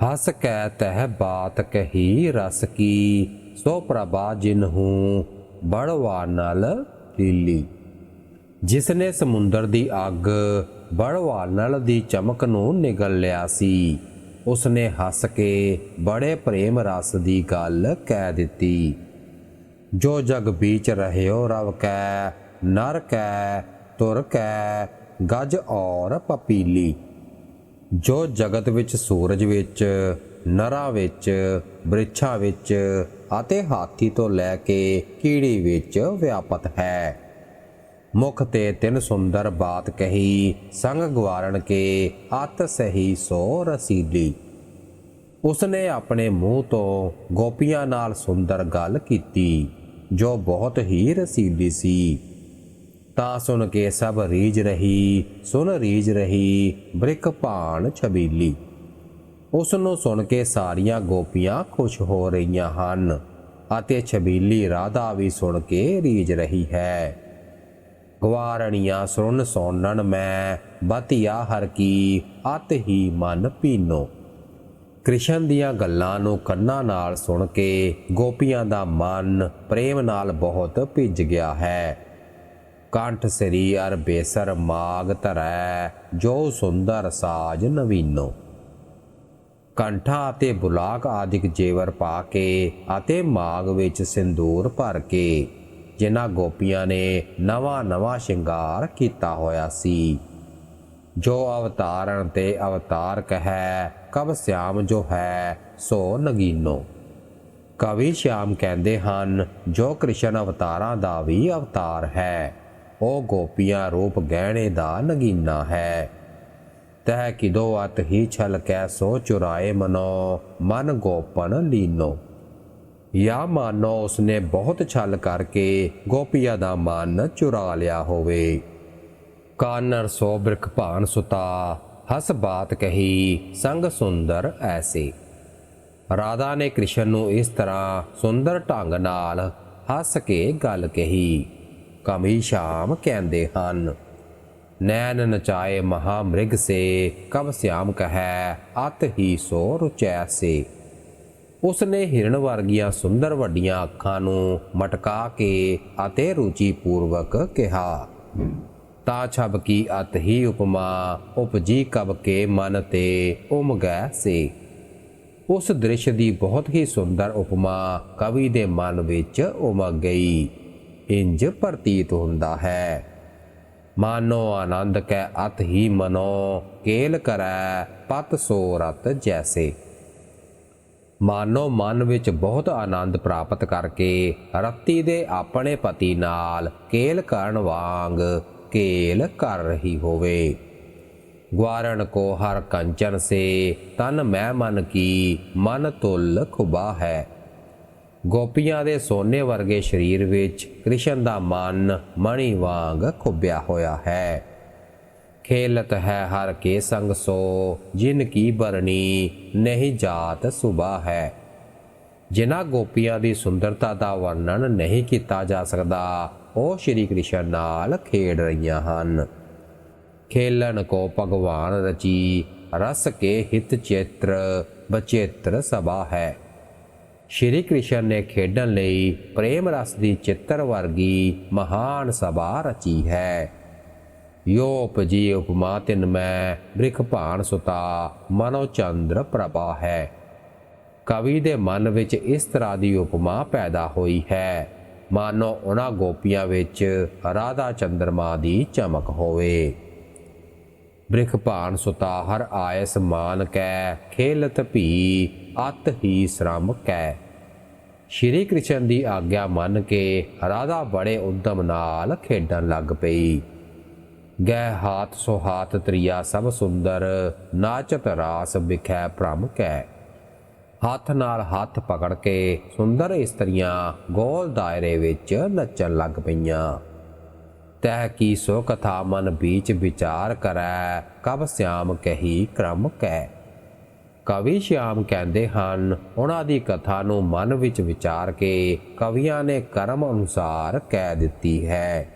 ਹਸ ਕੈ ਤਹਿ ਬਾਤ ਕਹੀ ਰਸ ਕੀ, ਸੋ ਪ੍ਰਭਾ ਜਿਨ ਹੂੰ ਬੜਵਾ ਨਲ ਲੀਲੀ। ਜਿਸ ਨੇ ਸਮੁੰਦਰ ਦੀ ਅੱਗ ਬੜਵਾ ਨਲ ਦੀ ਚਮਕ ਨੂੰ ਨਿਗਲ ਲਿਆ ਸੀ ਉਸ ਨੇ ਹੱਸ ਕੇ ਬੜੇ ਪ੍ਰੇਮ ਰਸ ਦੀ ਗੱਲ ਕਹਿ ਦਿੱਤੀ। ਜੋ ਜਗ ਬੀਚ ਰਹਿਓ ਰਵ ਕੈ, ਨਰ ਕੈ, ਤੁਰ ਕੈ, ਗਜ ਔਰ ਪਪੀਲੀ। ਜੋ ਜਗਤ ਵਿੱਚ ਸੂਰਜ ਵਿੱਚ, ਨਰਾਂ ਵਿੱਚ, ਬ੍ਰਿਛਾਂ ਵਿੱਚ ਅਤੇ ਹਾਥੀ ਤੋਂ ਲੈ ਕੇ ਕੀੜੀ ਵਿੱਚ ਵਿਆਪਤ ਹੈ। ਮੁਖ ਤੇ ਤਿੰਨ ਸੁੰਦਰ ਬਾਤ ਕਹੀ, ਸੰਗ ਗਵਾਰਣ ਕੇ ਅਤ ਸਹੀ ਸੋ ਰਸੀਲੀ। ਉਸਨੇ ਆਪਣੇ ਮੂੰਹ ਤੋਂ ਗੋਪੀਆਂ ਨਾਲ ਸੁੰਦਰ ਗੱਲ ਕੀਤੀ, ਜੋ ਬਹੁਤ ਹੀ ਰਸੀਲੀ ਸੀ। ਤਾਂ ਸੁਣ ਕੇ ਸਭ ਰੀਝ ਰਹੀ, ਸੁਣ ਰੀਝ ਰਹੀ ਬ੍ਰਿਕ ਭਾਣ ਛਬੀਲੀ। ਉਸ ਨੂੰ ਸੁਣ ਕੇ ਸਾਰੀਆਂ ਗੋਪੀਆਂ ਖੁਸ਼ ਹੋ ਰਹੀਆਂ ਹਨ ਅਤੇ ਛਬੀਲੀ ਰਾਧਾ ਵੀ ਸੁਣ ਕੇ ਰੀਝ ਰਹੀ ਹੈ। ਗਵਾਰਣੀਆਂ, ਸੁਣ ਸੋਨਣ ਮੈਂ, ਬਤਿਆ ਹਰ ਕੀ, ਅਤ ਹੀ ਮਨ ਪੀਨੋ। ਕ੍ਰਿਸ਼ਨ ਦੀਆਂ ਗੱਲਾਂ ਨੂੰ ਕੰਨਾਂ ਨਾਲ ਸੁਣ ਕੇ ਗੋਪੀਆਂ ਦਾ ਮਨ ਪ੍ਰੇਮ ਨਾਲ ਬਹੁਤ ਭਿੱਜ ਗਿਆ ਹੈ। ਕੰਠ ਸਰੀ ਬੇਸਰ ਮਾਗ ਧਰੈ, ਜੋ ਸੁੰਦਰ ਸਾਜ ਨਵੀਨੋ। ਕੰਠਾ ਅਤੇ ਬੁਲਾਕ ਆਦਿਕ ਜੇਵਰ ਪਾ ਕੇ ਅਤੇ ਮਾਗ ਵਿੱਚ ਸਿੰਦੂਰ ਭਰ ਕੇ ਜਿਨ੍ਹਾਂ ਗੋਪੀਆਂ ਨੇ ਨਵਾਂ ਨਵਾਂ ਸ਼ਿੰਗਾਰ ਕੀਤਾ ਹੋਇਆ ਸੀ। ਜੋ ਅਵਤਾਰਨ ਤੇ ਅਵਤਾਰ ਕਹੈ, ਕਬ ਸਿਆਮ ਜੋ ਹੈ, ਸੋ ਨਗੀਨੋ। ਕਵੀ ਸ਼ਿਆਮ ਕਹਿੰਦੇ ਹਨ, ਜੋ ਕ੍ਰਿਸ਼ਨ ਅਵਤਾਰਾਂ ਦਾ ਵੀ ਅਵਤਾਰ ਹੈ। ਉਹ ਗੋਪੀਆਂ ਰੂਪ ਗਹਿਣੇ ਦਾ ਨਗੀਨਾ ਹੈ। ਤਹ ਕਿਦੋ ਅਤ ਹੀ ਛਲ ਕੈ ਸੋ ਚੁਰਾਏ ਮਨੋ, ਮਨ ਗੋਪਨ ਲੀਨੋ। ਯਾ ਮਾਨੋ, ਉਸਨੇ ਬਹੁਤ ਛਲ ਕਰਕੇ ਗੋਪੀਆਂ ਦਾ ਮਨ ਚੁਰਾ ਲਿਆ ਹੋਵੇ। ਕਾਨਰ ਸੋ ਬ੍ਰਿਖ ਭਾਨ ਸੁਤਾ, ਹਸ ਬਾਤ ਕਹੀ, ਸੰਗ ਸੁੰਦਰ ਐਸੇ। ਰਾਧਾ ਨੇ ਕ੍ਰਿਸ਼ਨ ਨੂੰ ਇਸ ਤਰ੍ਹਾਂ ਸੁੰਦਰ ਢੰਗ ਨਾਲ ਹੱਸ ਕੇ ਗੱਲ ਕਹੀ। ਕਮੀ ਸ਼ਾਮ ਕਹਿੰਦੇ ਹਨ। ਨੈਣ ਨਚਾਏ ਮਹਾ ਮ੍ਰਿਗ ਸੇ, ਕਬ ਸਿਆਮ ਕਹੈ, ਅਤ ਹੀ ਸੋ ਰੁਚੈ ਸੇ। ਉਸ ਨੇ ਹਿਰਨ ਵਰਗੀਆਂ ਸੁੰਦਰ ਵੱਡੀਆਂ ਅੱਖਾਂ ਨੂੰ ਮਟਕਾ ਕੇ ਅਤੇ ਰੁਚੀ ਪੂਰਵਕ ਕਿਹਾ, ਤਾ ਛਬ ਕੀ ਅਤ ਹੀ ਉਪਮਾ, ਉਪਜੀ ਕਬ ਕੇ ਮਨ ਤੇ ਉਮ ਗੈ ਸੇ। ਉਸ ਦ੍ਰਿਸ਼ ਦੀ ਬਹੁਤ ਹੀ ਸੁੰਦਰ ਉਪਮਾ ਕਵੀ ਦੇ ਮਨ ਵਿੱਚ ਉਮਗ ਗਈ। ਇੰਜ ਪ੍ਰਤੀਤ ਹੁੰਦਾ ਹੈ। ਮਾਨੋ ਆਨੰਦ ਕੈ ਅਤ ਹੀ ਮਨੋ, ਕੇਲ ਕਰੈ ਪਤ ਸੋ ਰਤ ਜੈਸੇ। ਮਾਨੋ ਮਨ ਵਿੱਚ ਬਹੁਤ ਆਨੰਦ ਪ੍ਰਾਪਤ ਕਰਕੇ ਰਤੀ ਦੇ ਆਪਣੇ ਪਤੀ ਨਾਲ ਕੇਲ ਕਰਨ ਵਾਂਗ ਕੇਲ ਕਰ ਰਹੀ ਹੋਵੇ। ਗਵਾਰਣ ਕੋ ਹਰ ਕੰਚਨ ਸੇ, ਤਨ ਮੈਂ ਮਨ ਕੀ, ਮਨ ਤੁਲ ਖੁਬਾ ਹੈ। ਗੋਪੀਆਂ ਦੇ ਸੋਨੇ ਵਰਗੇ ਸਰੀਰ ਵਿੱਚ ਕ੍ਰਿਸ਼ਨ ਦਾ ਮਨ ਮਣੀ ਵਾਂਗ ਖੁੱਬਿਆ ਹੋਇਆ ਹੈ। ਖੇਲਤ ਹੈ ਹਰ ਕੇ ਸੰਗ ਸੋ, ਜਿਨ ਕੀ ਬਰਣੀ ਨਹੀਂ ਜਾਤ ਸੁਬਾ ਹੈ। ਜਿਨ੍ਹਾਂ ਗੋਪੀਆਂ ਦੀ ਸੁੰਦਰਤਾ ਦਾ ਵਰਣਨ ਨਹੀਂ ਕੀਤਾ ਜਾ ਸਕਦਾ, ਉਹ ਸ਼੍ਰੀ ਕ੍ਰਿਸ਼ਨ ਨਾਲ ਖੇਡ ਰਹੀਆਂ ਹਨ। ਖੇਲਣ ਕੋ ਭਗਵਾਨ ਰਚੀ, ਰਸ ਕੇ ਹਿਤ ਚੇਤਰ ਬਚੇਤਰ ਸਭਾ ਹੈ। ਸ਼੍ਰੀ ਕ੍ਰਿਸ਼ਨ ਨੇ ਖੇਡਣ ਲਈ ਪ੍ਰੇਮ ਰਸ ਦੀ ਚਿੱਤਰ ਵਰਗੀ ਮਹਾਨ ਸਭਾ ਰਚੀ ਹੈ। ਯੋ ਉਪਜੀ ਉਪਮਾ ਤਿਨ ਮੈਂ ਬ੍ਰਿਖ ਭਾਣ ਸੁਤਾ ਮਨੋ ਚੰਦਰ ਪ੍ਰਭਾ ਹੈ। ਕਵੀ ਦੇ ਮਨ ਵਿੱਚ ਇਸ ਤਰ੍ਹਾਂ ਦੀ ਉਪਮਾ ਪੈਦਾ ਹੋਈ ਹੈ। ਮਾਨੋ ਉਹਨਾਂ ਗੋਪੀਆਂ ਵਿੱਚ ਰਾਧਾ ਚੰਦਰਮਾ ਦੀ ਚਮਕ ਹੋਵੇ। ਬ੍ਰਿਖ ਭਾਣ ਸੁਤਾ ਹਰ ਆਇਸ ਮਾਨ ਕੈ ਖੇਲਤ ਭੀ ਅਤ ਹੀ ਸ਼ਰਮ ਕੈ। ਸ਼੍ਰੀ ਕ੍ਰਿਸ਼ਨ ਦੀ ਆਗਿਆ ਮੰਨ ਕੇ ਰਾਧਾ ਬੜੇ ਉਦਮ ਨਾਲ ਖੇਡਣ ਲੱਗ ਪਈ। ਗਹਿ ਹਾਥ ਸੋ ਹਾਥ ਤ੍ਰਿਆ ਸਭ ਸੁੰਦਰ, ਨਾਚਤ ਰਾਸ ਵਿਖੈ ਭ੍ਰਮ ਕੈ। ਹੱਥ ਨਾਲ ਹੱਥ ਪਕੜ ਕੇ ਸੁੰਦਰ ਇਸਤਰੀਆਂ ਗੋਲ ਦਾਇਰੇ ਵਿੱਚ ਨੱਚਣ ਲੱਗ ਪਈਆਂ। ਤਹਿ ਕੀ ਸੋ ਕਥਾ ਮਨ ਵਿੱਚ ਵਿਚਾਰ ਕਰੈ, ਕਬ ਸਿਆਮ ਕਹੀ ਕ੍ਰਮ ਕੈ। ਕਵੀ ਸ਼ਿਆਮ ਕਹਿੰਦੇ ਹਨ, ਉਹਨਾਂ ਦੀ ਕਥਾ ਨੂੰ ਮਨ ਵਿੱਚ ਵਿਚਾਰ ਕੇ ਕਵੀਆਂ ਨੇ ਕਰਮ ਅਨੁਸਾਰ ਕਹਿ ਦਿੱਤੀ ਹੈ।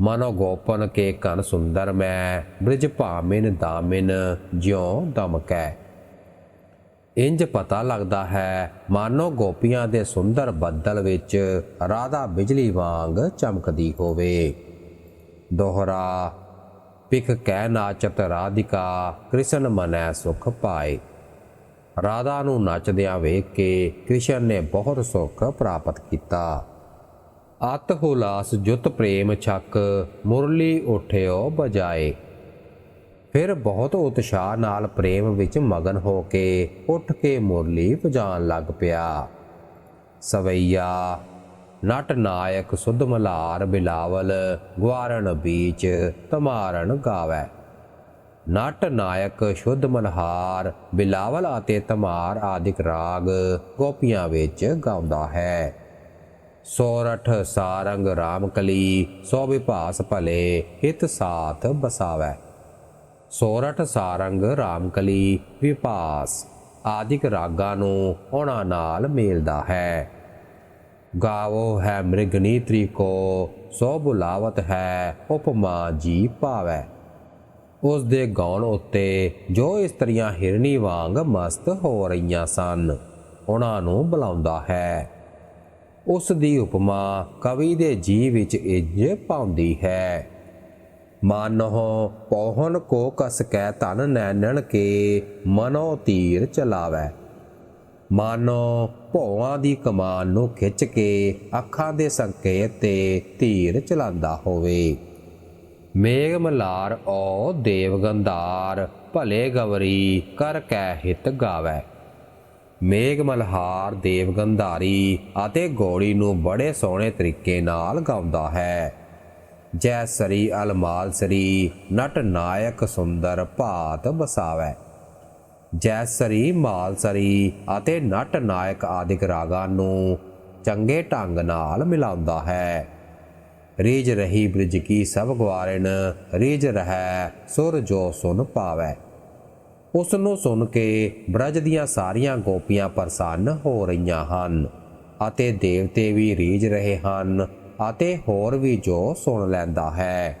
ਮਨੋ ਗੋਪਨ ਕੇ ਕਨ ਸੁੰਦਰ ਮੈਂ, ਬ੍ਰਿਜ ਭਾਮਿਨ ਦਾਮਿਨ ਜਿਉ ਦਮਕੈ ਇੰਜ ਪਤਾ ਲੱਗਦਾ ਹੈ, ਮਾਨੋ ਗੋਪੀਆਂ ਦੇ ਸੁੰਦਰ ਬੱਦਲ ਵਿੱਚ ਰਾਧਾ ਬਿਜਲੀ ਵਾਂਗ ਚਮਕਦੀ ਹੋਵੇ। ਦੋਹਰਾ ਪਿਕ ਕਹਿ ਨਾਚਤ ਰਾਧਿਕਾ, ਕ੍ਰਿਸ਼ਨ ਮਨੈ ਸੁਖ ਪਾਏ। ਰਾਧਾ ਨੂੰ ਨੱਚਦਿਆਂ ਵੇਖ ਕੇ ਕ੍ਰਿਸ਼ਨ ਨੇ ਬਹੁਤ ਸੁੱਖ ਪ੍ਰਾਪਤ ਕੀਤਾ। ਅਤ ਹੁਲਾਸ ਜੁਤ ਪ੍ਰੇਮ ਛਕ ਮੁਰਲੀ ਉਠਿਓ ਬਜਾਏ। ਫਿਰ ਬਹੁਤ ਉਤਸ਼ਾਹ ਨਾਲ ਪ੍ਰੇਮ ਵਿੱਚ ਮਗਨ ਹੋ ਕੇ ਉੱਠ ਕੇ ਮੁਰਲੀ ਵਜਾਉਣ ਲੱਗ ਪਿਆ। ਸਵਈਆ, ਨਟ ਨਾਇਕ ਸੁਧ ਮਲਾਰ ਬਿਲਾਵਲ ਗਵਾਰਣ ਬੀਚ ਤਮਾਰਨ ਗਾਵੇ। ਨਟ ਨਾਇਕ, ਸ਼ੁੱਧ ਮਨਹਾਰ, ਬਿਲਾਵਲ ਅਤੇ ਤਮਾਰ ਆਦਿਕ ਰਾਗ ਗੋਪੀਆਂ ਵਿੱਚ ਗਾਉਂਦਾ ਹੈ। ਸੋਰਠ, ਸਾਰੰਗ, ਰਾਮਕਲੀ, ਸੋ ਵਿਭਾਸ ਭਲੇ, ਹਿਤ ਸਾਥ ਬਸਾਵੇ। ਸੋਰਠ, ਸਾਰੰਗ, ਰਾਮਕਲੀ, ਵਿਭਾਸ ਆਦਿਕ ਰਾਗਾਂ ਨੂੰ ਉਹਨਾਂ ਨਾਲ ਮੇਲਦਾ ਹੈ। ਗਾਵੋ ਹੈ ਮ੍ਰਿਗਨੀ ਤ੍ਰਿਕੋ, ਸੋ ਬੁਲਾਵਤ ਹੈ, ਉਪਮਾ ਜੀ ਪਾਵੈ। ਉਸ ਦੇ ਗਾਉਣ ਉੱਤੇ ਜੋ ਇਸਤਰੀਆਂ ਹਿਰਣੀ ਵਾਂਗ ਮਸਤ ਹੋ ਰਹੀਆਂ ਸਨ, ਉਹਨਾਂ ਨੂੰ ਬੁਲਾਉਂਦਾ ਹੈ। ਉਸ ਦੀ ਉਪਮਾ ਕਵੀ ਦੇ ਜੀ ਵਿੱਚ ਇੰਜ ਪਾਉਂਦੀ ਹੈ ਮਾਨੋ ਪਹੁਨ ਕੋ ਕਸ ਕੈ ਤਨ ਨੈਣਨ ਕੇ ਮਨੋ ਤੀਰ ਚਲਾਵੈ। ਮਾਨੋ ਭੌਆਂ ਦੀ ਕਮਾਨ ਨੂੰ ਖਿੱਚ ਕੇ ਅੱਖਾਂ ਦੇ ਸੰਕੇਤ ਤੇ ਤੀਰ ਚਲਾਉਂਦਾ ਹੋਵੇ। ਮੇਘ ਮਲਾਰ ਓ ਦੇਵਗੰਧਾਰ ਭਲੇ ਗਵਰੀ ਕਰ ਕੈ ਹਿਤ ਗਾਵੈ। ਮੇਘ ਮਲਹਾਰ ਦੇਵਗੰਧਾਰੀ ਅਤੇ ਗੋੜੀ ਨੂੰ ਬੜੇ ਸੋਹਣੇ ਤਰੀਕੇ ਨਾਲ ਗਾਉਂਦਾ ਹੈ। ਜੈ ਸਰੀ ਅਲਮਾਲ ਸਰੀ, ਨਟ ਨਾਇਕ ਸੁੰਦਰ ਭਾਤ ਬਸਾਵੈ ਜੈ ਸਰੀ ਮਾਲ ਸਰੀ ਅਤੇ ਨਟ ਨਾਇਕ ਆਦਿਕ ਰਾਗਾਂ ਨੂੰ ਚੰਗੇ ਢੰਗ ਨਾਲ ਮਿਲਾਉਂਦਾ ਹੈ। ਰੀਜ ਰਹੀ ਬ੍ਰਿਜ ਕੀ ਸਭ ਗਵਾਰਨ ਰੀਜ ਰਹੈ ਸੁਰ ਜੋ ਸੁਨ ਪਾਵੈ। ਉਸ ਨੂੰ ਸੁਣ ਕੇ ਬ੍ਰਜ ਦੀਆਂ ਸਾਰੀਆਂ ਗੋਪੀਆਂ ਪ੍ਰਸੰਨ ਹੋ ਰਹੀਆਂ ਹਨ ਅਤੇ ਦੇਵਤੇ ਵੀ ਰੀਝ ਰਹੇ ਹਨ ਅਤੇ ਹੋਰ ਵੀ ਜੋ ਸੁਣ ਲੈਂਦਾ ਹੈ।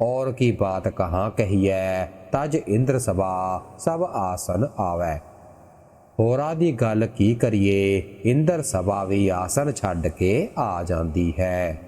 ਔਰ ਕੀ ਬਾਤ ਕਹਾਂ ਕਹੀਐ, ਤਜ ਇੰਦਰ ਸਭਾ ਸਭ ਆਸਨ ਆਵੈ। ਹੋਰਾਂ ਦੀ ਗੱਲ ਕੀ ਕਰੀਏ, ਇੰਦਰ ਸਭਾ ਵੀ ਆਸਨ ਛੱਡ ਕੇ ਆ ਜਾਂਦੀ ਹੈ।